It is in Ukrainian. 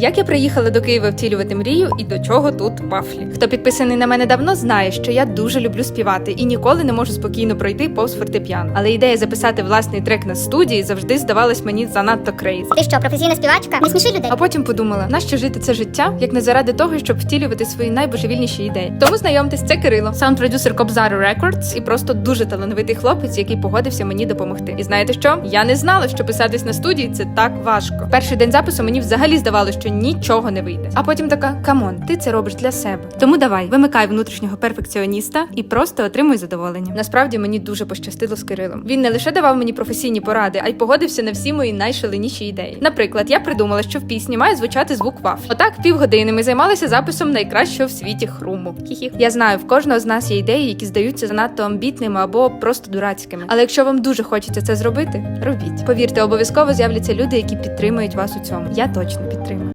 Як я приїхала до Києва втілювати мрію і до чого тут вафлі? Хто підписаний на мене давно, знає, що я дуже люблю співати і ніколи не можу спокійно пройти повз фортепіано. Але ідея записати власний трек на студії завжди здавалась мені занадто крейзі. Ти що, професійна співачка? Не сміши людей. А потім подумала, нащо жити це життя, як не заради того, щоб втілювати свої найбожевільніші ідеї. Тому знайомтесь, це Кирило, саунд-продюсер Кобзару Records і просто дуже талановитий хлопець, який погодився мені допомогти. І знаєте що? Я не знала, що писатись на студії це так важко. Перший день запису мені взагалі здавалося, що нічого не вийде. А потім така: камон, ти це робиш для себе. Тому давай, вимикай внутрішнього перфекціоніста і просто отримуй задоволення. Насправді мені дуже пощастило з Кирилом. Він не лише давав мені професійні поради, а й погодився на всі мої найшаленіші ідеї. Наприклад, я придумала, що в пісні має звучати звук вафлі. Отак півгодини ми займалися записом найкращого в світі хруму. Хі-хі. Я знаю, в кожного з нас є ідеї, які здаються занадто амбітними або просто дурацькими. Але якщо вам дуже хочеться це зробити, робіть. Повірте, обов'язково з'являться люди, які підтримують вас у цьому. Я точно підтримую.